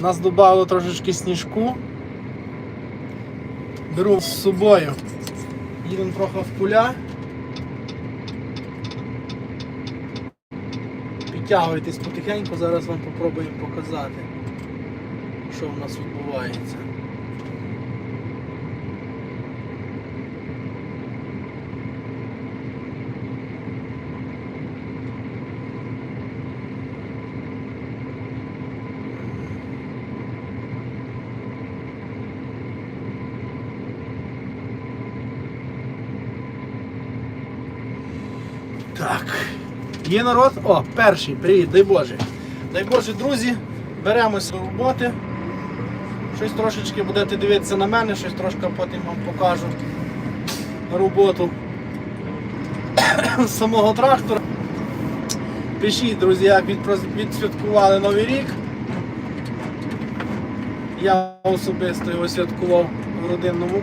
Нас додало трошечки сніжку. Беру з собою. Їдемо трохи в поля. Підтягуйтесь потихеньку, зараз вам попробуємо показати, що в нас відбувається. Так. Є народ? О, перший, привіт, дай Боже. Дай Боже, друзі, беремося до роботи. Щось трошечки будете дивитися на мене, щось трошки потім вам покажу роботу самого трактора. Пишіть, друзі, як відсвяткували Новий рік. Я особисто його святкував в родинному